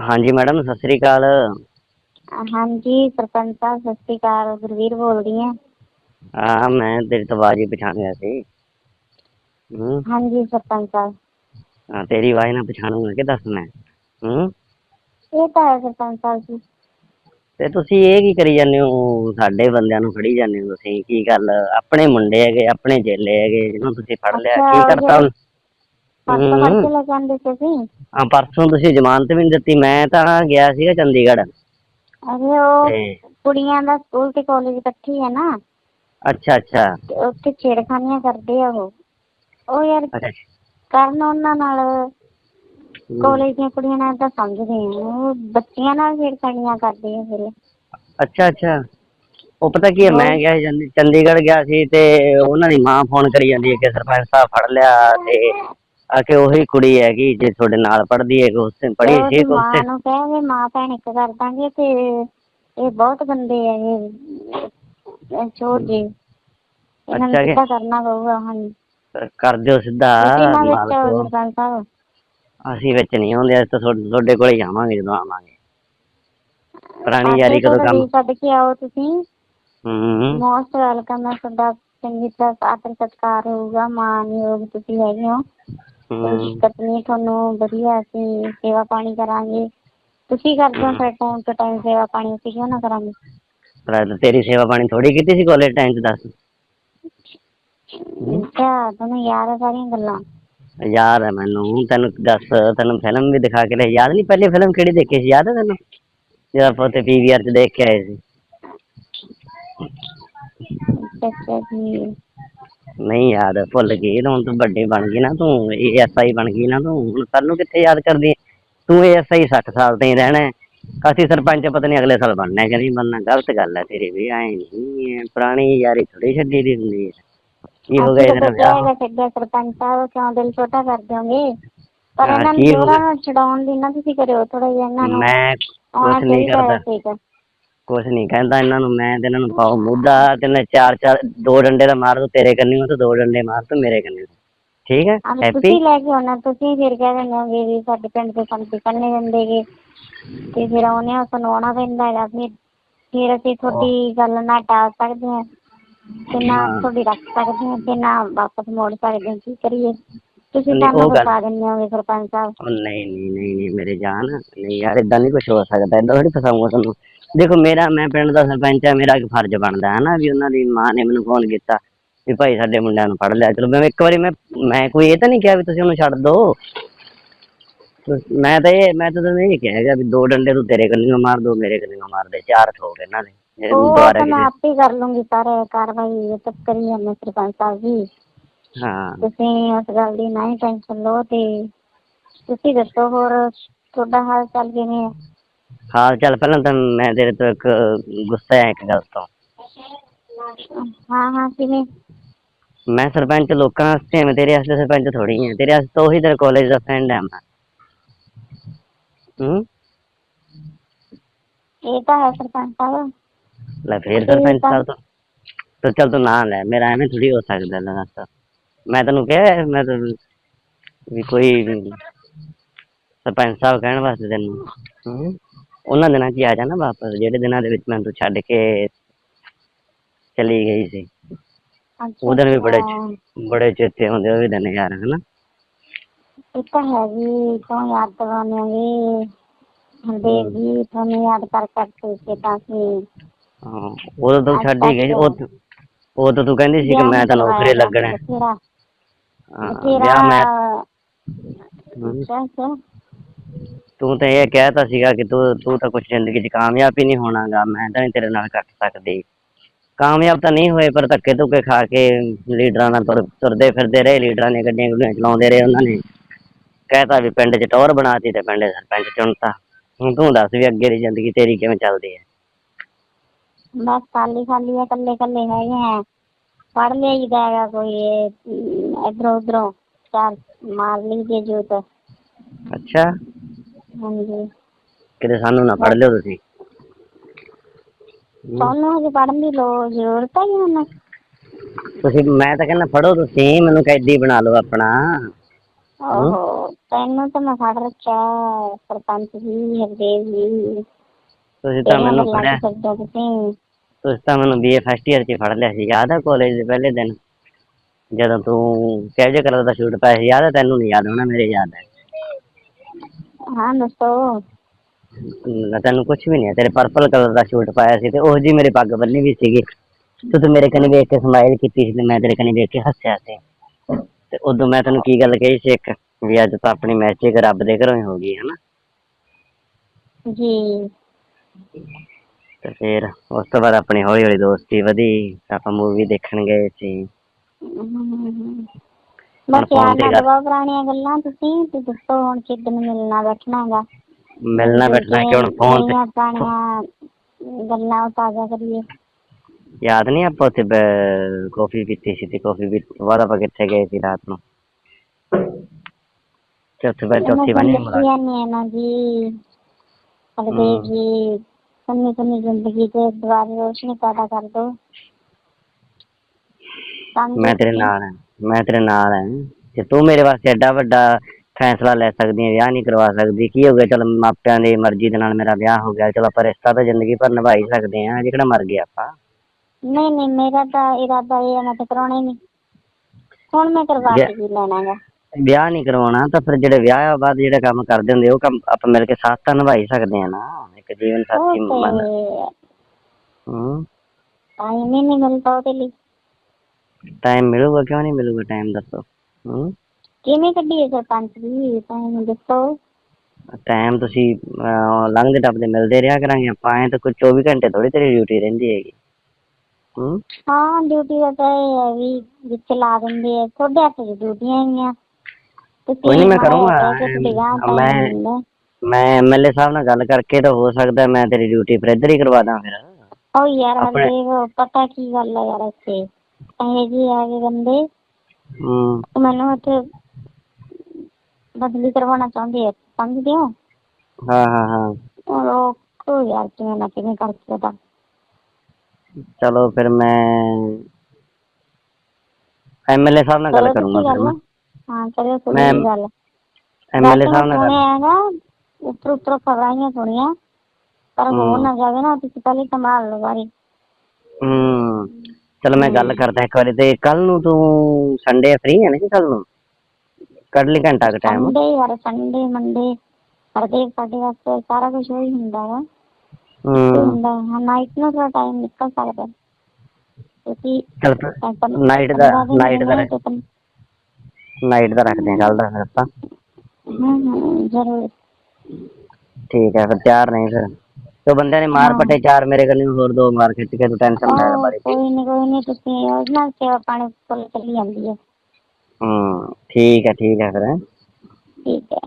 ਹਾਂਜੀ ਮੈਡਮ ਸਤਿ ਸ੍ਰੀ ਅਕਾਲ। ਹਾਂਜੀ ਸਰਪੰਚ ਸਾਹਿਬ ਸਤਿ ਸ਼੍ਰੀ ਅਕਾਲ ਗੁਰਵੀਰ ਬੋਲਦੀ ਹਾਂ ਹਾਂ ਮੈਂ ਤੇਰੀ ਤੋਂ ਆਵਾਜ਼ ਹੀ ਪਛਾਣਿਆ ਸੀ। ਹੂੰ। ਹਾਂਜੀ ਸਰਪੰਚ। ਸਾਹਿਬ ਹਾਂ, ਤੇਰੀ ਆਵਾਜ਼ ਨਾਲ ਪਛਾਣੂਗਾ ਕਿ ਦੱਸ ਮੈਂ? ਹੂੰ। ਇਹ ਤਾਂ ਹੈ ਸਰਪੰਚ ਸਾਹਿਬ ਜੀ। ਤੇ ਤੁਸੀਂ ਇਹ ਕੀ ਕਰੀ ਜਾਂਦੇ ਹੋ? ਸਾਡੇ ਬੰਦਿਆਂ ਨੂੰ ਫੜੀ ਜਾਂਦੇ ਹੋ ਤੁਸੀਂ ਕੀ ਗੱਲ? ਆਪਣੇ ਮੁੰਡੇ ਹੈਗੇ ਆਪਣੇ ਜੇਲੇ ਹੈਗੇ ਜਿਹਨੂੰ ਤੁਸੀਂ ਫੜ ਲਿਆ ਅੱਛਾ, ਕੀ ਉਹ ਕਰਤਾ ਹੁਣ ਪਰਸੋਂ ਲੈ ਜਾਂਦੇ ਹਾਂ ਤੁਸੀਂ ਜ਼ਮਾਨਤ ਵੀ ਨਹੀਂ ਦਿੱਤੀ ਮੈਂ ਤਾਂ ਗਿਆ ਸੀਗਾ ਚੰਡੀਗੜ੍ਹ। ਅਰੇ ਉਹ ਤੇ ਕੁੜੀਆਂ ਦਾ ਸਕੂਲ ਤੇ ਕਾਲਜ ਇਕੱਠੀ ਹੈ ਨਾ। ਅੱਛਾ ਅੱਛਾ। ਤੇ ਉੱਥੇ ਛੇੜਖਾਨੀਆਂ ਕਰਦੇ ਆ ਉਹ। ਉਹ ਯਾਰ ਅੱਛਾ। ਕਰਨ ਉਹਨਾਂ ਨਾਲ। ਕਾਲਜ ਦੀਆਂ ਕੁੜੀਆਂ ਨਾਲ ਤਾਂ ਸਮਝਦੇ ਆ। ਉਹ ਬੱਚੀਆਂ ਨਾਲ ਛੇੜਖਾਨੀਆਂ ਕਰਦੇ ਆ ਫਿਰ। ਅੱਛਾ ਅੱਛਾ। ਉਹ ਪਤਾ ਕੀ ਹੈ ਮੈਂ ਗਿਆ ਸੀ ਚੰਡੀ- ਚੰਡੀਗੜ੍ਹ ਗਿਆ ਸੀ ਤੇ ਉਹਨਾਂ ਦੀ ਮਾਂ ਫੋਨ ਕਰੀ ਜਾਂਦੀ ਹੈ ਕਿ ਸਰਪੰਚ ਸਾਹਿਬ ਫੜ ਲਿਆ ਤੇ ਆ ਕੇ ਉਹੀ ਕੁੜੀ ਹੈਗੀ ਜੇ ਤੁਹਾਡੇ ਨਾਲ ਪੜ੍ਹਦੀ ਹੈ ਉਸ ਪੜ੍ਹੀ ਸੀ ਉਸ ਮਾਂ ਨੂੰ ਕਹਿ ਵੀ ਮਾਂ ਭੈਣ ਇੱਕ ਕਰ ਦਾਂਗੇ ਤੇ ਇਹ ਬਹੁਤ ਗੰਦੇ ਆ ਇਹ ਇਹ ਚੋਰ ਜੀ। ਇਹਨਾਂ ਨੂੰ ਅੱਛਾ ਜੀ। ਕਿੱਦਾਂ ਕਰਨਾ ਪਊਗਾ ਹਾਂਜੀ। ਕਰ ਦਿਓ ਸਿੱਧਾ ਤੁਸੀਂ ਇਹਨਾਂ ਵਿੱਚ ਮਾਲਕੋ। ਸਰਪੰਚ ਸਾਹਿਬ ਅਸੀਂ ਵਿੱਚ ਨਹੀਂ ਆਉਂਦੇ ਅਸੀਂ ਤਾਂ ਤੁਹਾਡੇ ਤੁਹਾਡੇ ਕੋਲ ਹੀ ਆਵਾਂਗੇ ਜਦੋਂ ਆਵਾਂਗੇ। ਪੁਰਾਣੀ ਯਾਰੀ ਕਦੋਂ ਕੰਮ ਛੱਡ ਕੇ ਆਓ ਤੁਸੀਂ। ਹੂੰ। ਮੋਸਟ ਵੈਲਕਮ ਹੈ ਤੁਹਾਡਾ। ਚੰਗੀ ਤਰ੍ਹਾਂ ਆਦਰ ਸਤਿਕਾਰ ਹੋਊਗਾ ਮਾਨਯੋਗ ਤੁਸੀਂ ਹੈਗੇ ਹੋ। ਕੋਈ ਹੂੰ ਦਿੱਕਤ ਨਹੀਂ ਤੁਹਾਨੂੰ ਵਧੀਆ ਅਸੀਂ ਸੇਵਾ ਪਾਣੀ ਕਰਾਂਗੇ। ਤੁਸੀਂ ਕਰਦੇ ਹੋ ਫਿਰ ਟਾਈਮ ਤੋਂ ਟਾਈਮ ਸੇਵਾ ਪਾਣੀ ਅਸੀਂ ਕਿਉਂ ਨਾ ਕਰਾਂਗੇ? ਪਰ ਤੇਰੀ ਸੇਵਾ ਪਾਣੀ ਥੋੜੀ ਕੀਤੀ ਸੀ ਕਾਲਜ ਟਾਈਮ 'ਚ ਦੱਸ। ਅੱਛਾ ਤੁਹਾਨੂੰ ਯਾਦ ਹੈ ਸਾਰੀਆਂ ਗੱਲਾਂ? ਯਾਦ ਹੈ ਮੈਨੂੰ ਤੈਨੂੰ ਦੱਸ ਤੈਨੂੰ ਫਿਲਮ ਵੀ ਦਿਖਾ ਕੇ ਲੈ ਯਾਦ ਨਹੀਂ ਪਹਿਲੀ ਫਿਲਮ ਕਿਹੜੀ ਦੇਖੀ ਸੀ? ਯਾਦ ਹੈ ਤੈਨੂੰ? ਜਿਹੜਾ ਆਪਾਂ ਉੱਥੇ ਪੀਵੀਆਰ 'ਚ ਦੇਖ ਕੇ ਆਏ ਸੀ। ਅੱਛਾ ਅੱਛਾ ਜੀ। ਨਹੀਂ ਯਾਦ ਭੁੱਲ ਗਈ ਹੁਣ ਤੂੰ ਵੱਡੀ ਬਣ ਗਈ ਨਾ ਤੂੰ ਏਐਸਆਈ ਬਣ ਗਈ ਨਾ ਤੂੰ ਹੁਣ ਸਾਨੂੰ ਕਿੱਥੇ ਯਾਦ ਕਰਦੀ ਹੈ? ਤੂੰ ਏਐਸਆਈ 60 ਸਾਲ ਤੇ ਹੀ ਰਹਿਣਾ ਹੈ। ਅਸੀਂ ਸਰਪੰਚ ਪਤਾ ਨਹੀਂ ਅਗਲੇ ਸਾਲ ਬਣਨਾ ਹੈ ਕਿ ਨਹੀਂ ਬਣਨਾ ਗਲਤ ਗੱਲ ਹੈ ਤੇਰੀ ਵੀ ਐ ਨਹੀਂ ਹੈ, ਪੁਰਾਣੀ ਯਾਰੀ ਥੋੜੀ ਛੱਡੀ ਦੀ ਹੁੰਦੀ ਹੈ। ਕੀ ਹੋ ਗਿਆ ਅਸੀਂ ਇਹਦਾ ਤਾਂ ਵਿਆਹ ਕਿਹਾ ਛੱਡਿਆ ਸਰਪੰਚ ਸਾਹਿਬ ਕਿਉਂ ਦਿਲ ਛੋਟਾ ਕਰ ਦਿਓਗੇ ਪਰ ਹਾਂ, ਇਹਨਾਂ ਨੂੰ ਕੀ ਹੋ ਨੂੰ ਛਡਾਉਣ ਦੀ ਨਾ ਤੁਸੀਂ ਕਰਿਓ ਥੋੜਾ ਜਿਹਾ ਇਹਨਾਂ ਨੂੰ ਮੈਂ ਕੁਛ ਨਹੀਂ ਕਰਦਾ। ਠੀਕ ਹੈ। ਕੁਛ ਨਹੀਂ ਕਹਿੰਦਾ ਇਹਨਾਂ ਨੂੰ ਮੈਂ ਤੇ ਇਹਨਾਂ ਨੂੰ ਪਾਉ ਮੁੱਦਾ ਤੇ ਮੈਂ ਚਾਰ ਚਾਰ ਦੋ ਡੰਡੇ ਦਾ ਮਾਰ ਦੋ ਤੇਰੇ ਕੰਨੀ ਤੇ ਦੋ ਡੰਡੇ ਮਾਰ ਤੂੰ ਮੇਰੇ ਕੰਨੀ ਠੀਕ ਹੈ? ਹੈਪੀ ਤੁਸੀਂ ਲੈ ਕੇ ਆਉਣਾ ਤੁਸੀਂ ਫਿਰ ਕਹਿ ਦਿੰਦੇ ਹੋਗੇ ਵੀ ਸਾਡੇ ਪਿੰਡ ਦੇ ਸਾਨੂੰ ਟਿਕਣ ਨਹੀਂ ਦਿੰਦੇਗੇ ਤੇ ਫਿਰ ਆ ਸਾਨੂੰ ਆਉਣਾ ਪੈਂਦਾ ਹੈਗਾ। ਫਿਰ ਫਿਰ ਅਸੀਂ ਤੁਹਾਡੀ ਗੱਲ ਨਾ ਟਾਲ ਸਕਦੇ ਹਾਂ। ਤੇ ਨਾ ਹਾਂ। ਤੁਹਾਡੀ ਰੱਖ ਸਕਦੇ ਹਾਂ ਤੇ ਨਾ ਵਾਪਸ ਮੋੜ ਸਕਦੇ ਹਾਂ। ਕੀ ਕਰੀਏ? ਤੁਸੀਂ ਨਹੀਂ, ਸਾਨੂੰ ਉਹ ਗੱਲ- ਫਸਾ ਦਿੰਦੇ ਹੋਗੇ ਸਰਪੰਚ ਸਾਹਿਬ। ਉਹ ਨਹੀਂ ਨਹੀਂ ਨਹੀਂ ਨਹੀਂ ਮੇਰੇ ਜਾਨ। ਨਹੀਂ ਯਾਰ ਇਦਾਂ ਨਹੀਂ ਕੁਝ ਹੋ ਸਕਦਾ। ਇਦਾਂ ਥੋੜੀ ਫਸਾਉਂਗਾ ਤੁਹਾਨੂੰ। ਦੇਖੋ ਮੇਰਾ ਮੈਂ ਪਿੰਡ ਦਾ ਸਰਪੰਚ ਆ ਮੇਰਾ ਇੱਕ ਫਰਜ਼ ਬਣਦਾ ਹੈ ਨਾ ਵੀ ਉਹਨਾਂ ਦੀ ਮਾਂ ਨੇ ਮੈਨੂੰ ਫੋਨ ਕੀਤਾ ਵੀ ਭਾਈ ਸਾਡੇ ਮੁੰਡਿਆਂ ਨੂੰ ਫੜ ਲਿਆ। ਚਲੋ ਮੈਂ ਇੱਕ ਵਾਰੀ ਮੈਂ ਮੈਂ ਕੋਈ ਇਹ ਤਾਂ ਨਹੀਂ ਕਿਹਾ ਵੀ ਤੁਸੀਂ ਉਹਨੂੰ ਛੱਡ ਦਿਓ ਮੈਂ ਤਾਂ ਇਹ ਮੈਂ ਤਾਂ ਤੁਹਾਨੂੰ ਇਹ ਕਿਹਾ ਹੈਗਾ ਵੀ ਦੋ ਡੰਡੇ ਤੂੰ ਤੇਰੇ ਕੰਨੀਆਂ ਮਾਰ ਦੋ ਮੇਰੇ ਕੰਨੀਆਂ ਮਾਰ ਦੇ। ਚਾਰ ਠੋਕ ਇਹਨਾਂ ਦੇ ਉਹ ਦੁਬਾਰਾ ਤਾਂ ਮੈਂ ਕਿਤੇ- ਆਪੇ ਕਰ ਲੂੰਗੀ ਸਾਰੇ ਕਾਰਵਾਈ ਇਹ ਤਾਂ ਕਰੀ ਜਾਂਦੇ ਸਰਪੰਚ ਸਾਹਿਬ ਜੀ ਹਾਂ। ਤੁਸੀਂ ਉਸ ਗੱਲ ਦੀ ਨਾ ਹੀ ਟੈਨਸ਼ਨ ਲਓ ਤੇ ਤੁਸੀਂ ਦੱਸੋ ਹੋਰ ਤੁਹਾਡਾ ਹਾਲ ਚਾਲ ਕਿਵੇਂ ਹੈ ਹਾਲ ਚੱਲ ਪਹਿਲਾਂ ਤਾਂ ਮੈਂ ਤੇਰੇ ਤੋਂ ਇੱਕ ਗੁੱਸਾ ਹੈ ਇੱਕ ਗੱਲ ਤੋਂ। ਹਾਂ ਹਾਂ ਕਿਵੇਂ? ਮੈਂ ਸਰਪੰਚ ਲੋਕਾਂ ਵਾਸਤੇ ਮੈਂ ਤੇਰੇ ਵਾਸਤੇ ਸਰਪੰਚ ਥੋੜੀ ਹਾਂ ਤੇਰੇ ਵਾਸਤੇ ਤਾਂ ਉਹੀ ਤੇਰੇ ਕਾਲਜ ਦਾ ਫਰੈਂਡ ਹੈ ਮੈਂ। ਹੂੰ? ਇਹ ਤਾਂ ਹੈ ਸਰਪੰਚ ਸਾਹਿਬ। ਲੈ ਫੇਰ ਸਰਪੰਚ ਸਾਹਿਬ ਤੋਂ। ਤਾਂ ਚੱਲ ਤੂੰ ਨਾਂ ਲੈ ਮੇਰਾ ਐਵੇਂ ਥੋੜੀ ਹੋ ਸਕਦਾ ਦੱਸ। ਮੈਂ ਤੈਨੂੰ ਕਿਹਾ ਮੈਂ ਤਾਂ ਵੀ ਕੋਈ ਸਰਪੰਚ ਸਾਹਿਬ ਕਹਿਣ ਵਾਸਤੇ ਤੈਨੂੰ। ਹੂੰ? ਉਹਨਾਂ ਦਿਨਾਂ 'ਚ ਹੀ ਆ ਜਾ ਨਾ ਵਾਪਸ ਜਿਹੜੇ ਦਿਨਾਂ ਦੇ ਵਿੱਚ ਮੈਂ ਤੂੰ ਛੱਡ ਕੇ ਚਲੀ ਗਈ ਸੀ। ਦਿਨ ਵੀ ਬੜੇ। ਬੜੇ ਚੇਤੇ ਹੁੰਦੇ ਉਹ ਵੀ ਦਿਨ ਯਾਰ ਹਨਾ? ਇਹ ਤਾਂ ਹੈ ਜੀ ਤੁਹਾਨੂੰ ਯਾਦ ਕਰਵਾਉਂਦੇ ਹੋਗੇ ਹਰਦੇਵ ਜੀ ਤੁਹਾਨੂੰ ਯਾਦ ਕਰ ਕਰਕੇ ਚੇਤਾ ਸੀ ਹਾਂ ਉਦੋਂ ਤੂੰ ਛੱਡ ਹੀ ਗਈ ਉਹ ਉਹ ਤਾਂ ਤੂੰ ਕਹਿੰਦੀ ਸੀ ਕਿ ਮੈਂ ਤਾਂ ਨੌਕਰੀ ਲੱਗਣਾ। ਹੈ। ਹਾਂ ਵਿਆਹ ਮੈਂ ਹਮ, ਅੱਛਾ ਅੱਛਾ। ਤੂੰ ਤਾਂ ਇਹ ਕਹਿਤਾ ਸੀਗਾ ਕਿ ਤੂੰ ਤੂੰ ਤਾਂ ਕੁਛ ਜ਼ਿੰਦਗੀ 'ਚ ਕਾਮਯਾਬ ਹੀ ਨਹੀਂ ਹੋਣਾਗਾ। ਮੈਂ ਤਾਂ ਨਹੀਂ ਤੇਰੇ ਨਾਲ ਕੱਟ ਸਕਦੀ। ਕਾਮਯਾਬ ਤਾਂ ਨਹੀਂ ਹੋਏ ਪਰ ਧੱਕੇ ਧੁੱਕੇ ਖਾ ਕੇ ਲੀਡਰਾਂ ਨਾਲ ਤੁਰ ਤੁਰਦੇ ਫਿਰਦੇ ਰਹੇ। ਲੀਡਰਾਂ ਨੇ ਗੱਡੀਆਂ ਗੁੱਡੀਆਂ ਚਲਾਉਂਦੇ ਰਹੇ ਉਹਨਾਂ ਨੇ। ਕਹਿਤਾ ਵੀ ਪਿੰਡ 'ਚ ਟੌਰ ਬਣਾਤੀ ਤੇ ਪਿੰਡ ਦੇ ਸਰਪੰਚ ਚੁਣਤਾ। ਹੁਣ ਤੂੰ ਦੱਸ ਵੀ ਅੱਗੇ ਦੀ ਜ਼ਿੰਦਗੀ ਤੇਰੀ ਕਿਵੇਂ ਚੱਲਦੀ ਹੈ? ਬਸ ਖਾਲੀ ਖਾਲੀ ਹੈ ਇਕੱਲੇ ਇਕੱਲੇ ਹੈਗੇ ਆ। ਪੜ ਲਈਦਾ ਹੈਗਾ ਕੋਈ ਇਧਰੋਂ ਉਧਰੋਂ। ਚਾਰ ਮਾਰ ਲਈਦੇ ਜੋ ਤਾਂ ਅੱਛਾ। ਹਾਂਜੀ। ਕਿਤੇ ਸਾਨੂੰ ਨਾ ਪੜ ਲਿਓ ਤੁਸੀਂ। ਤੁਹਾਨੂੰ ਹਜੇ ਪੜਨ ਦੀ ਲੋ ਜ਼ਰੂਰਤ ਹੈ ਜੀ ਹੁਣ ਤੁਸੀਂ ਮੈਂ ਤਾਂ ਕਹਿੰਦਾ ਪੜੋ ਤੁਸੀਂ ਮੈਨੂੰ ਕੈਦੀ ਬਣਾ ਲਓ ਆਪਣਾ। ਓਹੋ ਤੈਨੂੰ ਤਾਂ ਮੈਂ ਫੜ ਰੱਖਿਆ ਹੈ, ਸਰਪੰਚ ਜੀ ਹਰਦੇਵ ਜੀ। ਤੁਸੀਂ ਤਾਂ ਮੈਨੂੰ ਫੜਿਆ। ਹੋ ਤੁਸੀਂ। ਤੁਸੀਂ ਤਾਂ ਮੈਨੂੰ ਬੀਏ ਫਸਟ ਇਅਰ 'ਚ ਹੀ ਫੜ ਲਿਆ ਸੀ ਯਾਦ ਆ ਕਾਲਜ ਦੇ ਪਹਿਲੇ ਦਿਨ? ਜਦੋਂ ਤੂੰ ਕਿਹੋ ਜਿਹੇ ਕਲਰ ਦਾ ਸ਼ੂਟ ਪਾਇਆ ਸੀ ਯਾਦ ਆ? ਤੈਨੂੰ ਨਹੀਂ ਯਾਦ ਹੋਣਾ ਮੇਰੇ ਯਾਦ ਹੈ ਹਾਂ ਦੱਸੋ। ਨ- ਤੈਨੂੰ ਕੁਝ ਵੀ ਨਹੀਂ ਤੇਰੇ ਪਰਪਲ ਕਲਰ ਦਾ ਸ਼ੂਟ ਪਾਇਆ ਸੀ ਤੇ ਉਹ ਜੀ ਮੇਰੇ ਪੱਗ ਬੰਨੀ ਵੀ ਸੀਗੀ। ਤੇ ਤੂੰ ਮੇਰੇ ਕਨੀ ਵੇਖ ਕੇ ਸਮਾਈਲ ਕੀਤੀ ਸੀ ਤੇ ਮੈਂ ਤੇਰੇ ਕਨੀ ਵੇਖ ਕੇ ਹੱਸਿਆ ਸੀ। ਤੇ ਉਦੋਂ ਮੈਂ ਤੈਨੂੰ ਕੀ ਗੱਲ ਕਹੀ ਸੀ ਇੱਕ ਵੀ ਅੱਜ ਤਾਂ ਆਪਣੀ ਮੈਚਿੰਗ ਰੱਬ ਦੇ ਘਰੋਂ ਹੀ ਹੋ ਗਈ ਹੈ ਨਾ ਜੀ। ਤੇ ਫਿਰ ਉਸ ਤੋਂ ਬਾਅਦ ਆਪਣੀ ਹੌਲੀ ਹੌਲੀ ਦੋਸਤੀ ਵਧੀ ਆਪਾਂ ਮੂਵੀ ਦੇਖਣ ਗਏ ਸੀ। ਹਮ। ਬਸ phone ਯਾਰ ਤੇ ਨਾ ਗੱਲ- ਦਬਾਓ ਪੁਰਾਣੀਆਂ ਗੱਲਾਂ ਤੁਸੀਂ ਤੇ ਦੱਸੋ ਹੁਣ ਕਿੱਦਣ ਮਿਲਣਾ ਬੈਠਣਾ ਹੈਗਾ। ਮਿਲਣਾ ਬੈਠਣਾ ਕਿ ਹੁਣ ਫੋਨ ਤੇ ਜਿਹੜੀਆਂ ਪੁਰਾਣੀਆਂ ਗੱਲਾਂ ਉਹ ਤਾਜ਼ਾ ਕਰੀਏ। ਯਾਦ ਨਹੀਂ ਆਪਾਂ ਉੱਥੇ ਕਾਫੀ ਪੀਤੀ ਸੀ ਤੇ ਕਾਫੀ ਤੋਂ ਬਾਅਦ ਆਪਾਂ ਕਿੱਥੇ ਗਏ ਸੀ ਰਾਤ ਨੂੰ। ਚੌਥੇ ਵਾਰ ਚੌਥੀ ਵਾਰ ਨਹੀਂ ਮੁਲਾਕਾਤ। ਨਹੀਂ ਨਾ ਜੀ ਹਰਦੇਵ ਜੀ ਸੰਨੀ ਸੰਨੀ ਜ਼ਿੰਦਗੀ ਤੇ ਦੁਆਰੇ ਰੋਸ਼ਨੀ ਪੈਦਾ ਕਰ ਦੋ। ਮੈਂ ਤੇਰੇ ਨਾਲ ਹਾਂ। ਮੈਂ ਤੇਰੇ ਨਾਲ ਹਾਂ ਜੇ ਤੂੰ ਮੇਰੇ ਵਾਸਤੇ ਐਡਾ ਵੱਡਾ ਫੈਸਲਾ ਲੈ ਸਕਦੀ ਹੈ ਵਿਆਹ ਨਹੀਂ ਕਰਵਾ ਸਕਦੀ ਕੀ ਹੋ ਗਿਆ? ਚਲ ਮਾਪਿਆਂ ਦੀ ਮਰਜ਼ੀ ਦੇ ਨਾਲ ਮੇਰਾ ਵਿਆਹ ਹੋ ਗਿਆ। ਚਲ ਆਪਾਂ ਰਿਸ਼ਤਾ ਤਾਂ ਜ਼ਿੰਦਗੀ ਭਰ ਨਿਭਾ ਹੀ ਸਕਦੇ ਹਾਂ ਜਿਹੜਾ ਮਰ ਗਿਆ ਆਪਾਂ। ਨਹੀਂ ਨਹੀਂ ਮੇਰਾ ਤਾਂ ਇਰਾਦਾ ਇਹ ਹੈ ਮੈਂ ਤਾਂ ਕਰਾਉਣਾ ਹੀ ਨਹੀਂ। ਹੁਣ ਮੈਂ ਕਰਵਾ ਕੇ ਕੀ ਲੈਣਾ ਗਾ। ਵਿਆਹ ਨਹੀਂ ਕਰਵਾਉਣਾ ਤਾਂ ਫਿਰ ਜਿਹੜੇ ਵਿਆਹ ਬਾਅਦ ਜਿਹੜੇ ਕੰਮ ਕਰਦੇ ਹੁੰਦੇ ਉਹ ਕੰਮ ਆਪਾਂ ਮਿਲ ਕੇ ਸਾਥ ਤਾਂ ਨਿਭਾ ਹੀ ਸਕਦੇ ਹਾਂ ਨਾ। ਇੱਕ ਜੀਵਨ ਸਾਥੀ ਤੇ ਹੂੰ। ਟਾਈਮ ਹੀ ਨਹੀਂ ਮਿਲਦਾ ਉਹਦੇ ਲਈ। ਟਾਈਮ ਮਿਲੂਗਾ ਕਿਉਂ ਨਹੀਂ ਮਿਲੂਗਾ ਟਾਈਮ ਦੱਸੋ? ਹੂੰ? ਕਿਵੇਂ ਕੱਢੀਏ ਸਰਪੰਚ ਜੀ ਟਾਈਮ ਦੱਸੋ। ਟਾਈਮ ਤੁਸੀਂ ਅਹ, ਲੰਘਦੇ ਟੱਪਦੇ ਮਿਲਦੇ ਰਿਹਾ ਕਰਾਂਗੇ ਆਪਾਂ। ਐਂ ਤਾਂ ਕੋਈ 24 ਘੰਟੇ ਥੋੜੀ ਤੇਰੀ ਡਿਊਟੀ ਰਹਿੰਦੀ ਹੈਗੀ। ਹੂੰ? ਹਾਂ ਡਿਊਟੀ ਦਾ ਤਾਂ ਇਹ ਹੈ ਵੀ ਵਿੱਚ ਲਾ ਦਿੰਦੇ ਆ। ਤੁਹਾਡੇ ਹੱਥ 'ਚ ਡਿਊਟੀਆਂ ਹੈਗੀਆਂ। ਕੋਈ ਨੀ, ਮੈਂ ਕਰੂੰਗਾ। ਮੈਂ-। ਮੈਂ ਐਮਐਲਏ ਸਾਹਿਬ ਨਾਲ ਗੱਲ ਕਰਕੇ ਤਾਂ ਹੋ ਸਕਦਾ ਮੈਂ ਤੇਰੀ ਡਿਊਟੀ ਫਿਰ ਇੱਧਰ ਹੀ ਕਰਵਾ ਦਾਂ ਫਿਰ। ਉਹ ਯਾਰ ਆਪਣੇ- ਪਤਾ ਕੀ ਗੱਲ ਹੈ ਯਾਰ ਇੱਥੇ। ਹੈਗੇ ਬੰਦੇ। ਹੂੰ। ਮੈਨੂੰ ਇੱਥੇ ਬਦਲੀ ਕਰਵਾਉਣਾ ਚਾਹੁੰਦੇ ਆ ਸਮਝਦੇ ਹੋ? ਹਾਂ ਹਾਂ ਹਾਂ। ਉਹ ਰੋਕੋ ਯਾਰ ਕਿਵੇਂ ਨਾ ਕਿਵੇਂ ਕਰਕੇ ਤਾਂ। ਚਲੋ ਫਿਰ ਮੈਂ ਐਮਐਲਏ ਸਾਹਿਬ ਨਾਲ ਗੱਲ ਕਰੂੰਗਾ ਫਿਰ ਮੈਂ। ਹਾਂ ਚਲੋ ਸੁਣੀ ਗੱਲ। ਐਮਐਲਏ ਸਾਹਿਬ ਨਾਲ ਗੱਲ ਸੁਣਿਆ ਹੈਗਾ ਉੱਪਰ ਉੱਪਰ ਖਬਰਾਂ ਹੀ ਸੁਣੀਆਂ ਪਰ ਹੋ। ਨਾ ਜਾਵੇ ਨਾ ਤੁਸੀਂ ਪਹਿਲੇ ਸੰਭਾਲ ਲਓ ਬਾਰੀ ਚਲ ਮੈਂ ਗੱਲ ਕਰਦਾ ਇੱਕ ਵਾਰੀ ਤੇ ਕੱਲ ਨੂੰ ਤੂੰ ਸੰਡੇ ਫ੍ਰੀ ਹੈ ਨਾ ਕੱਲ ਨੂੰ? ਕੱਢ ਲਈ ਘੰਟਾ ਕੁ ਟਾਈਮ ਸੰਡੇ ਯਾਰ ਸੰਡੇ ਮੰਡੇ ਹਰਦੇਵ ਸਾਡੇ ਵਾਸਤੇ ਸਾਰਾ ਕੁਝ ਉਹੀ ਹੁੰਦਾ ਉਹ ਹੂੰ। ਹੁੰਦਾ ਹਾਂ ਨਾਈਟ ਨੂੰ ਥੋੜਾ ਟਾਈਮ ਨਿਕਲ ਸਕਦਾ। ਤੁਸੀਂ ਚਲ ਨਾਈਟ ਦਾ ਨਾਈਟ ਦਾ ਹੂੰ ਨਾਈਟ ਦਾ ਰੱਖਦੇ ਹਾਂ ਕੱਲ ਦਾ ਫਿਰ ਆਪਾਂ। ਹੂੰ ਜ਼ਰੂਰ। ਠੀਕ ਹੈ ਫਿਰ ਚਾਰ ਨਹੀਂ ਫਿਰ। ਤੇ ਬੰਦਿਆਂ ਨੇ ਮਾਰ ਪਟੇ ਚਾਰ ਮੇਰੇ ਕੰਨੀ ਹੋਰ ਦੋ ਮਾਰ ਖਿੱਚ ਕੇ ਤੂੰ ਟੈਨਸ਼ਨ ਲੈ ਲੈ ਮਾਰੀ ਕੋਈ ਨਹੀਂ ਕੋਈ ਨਹੀਂ ਤੁਸੀਂ ਉਹਦੇ ਨਾਲ ਸੇਵਾ ਪਾਣੀ ਕੋਲ ਚੱਲੀ ਜਾਂਦੀ ਹੈ ਹੂੰ ਠੀਕ ਹੈ ਠੀਕ ਹੈ ਫਿਰ ਠੀਕ ਹੈ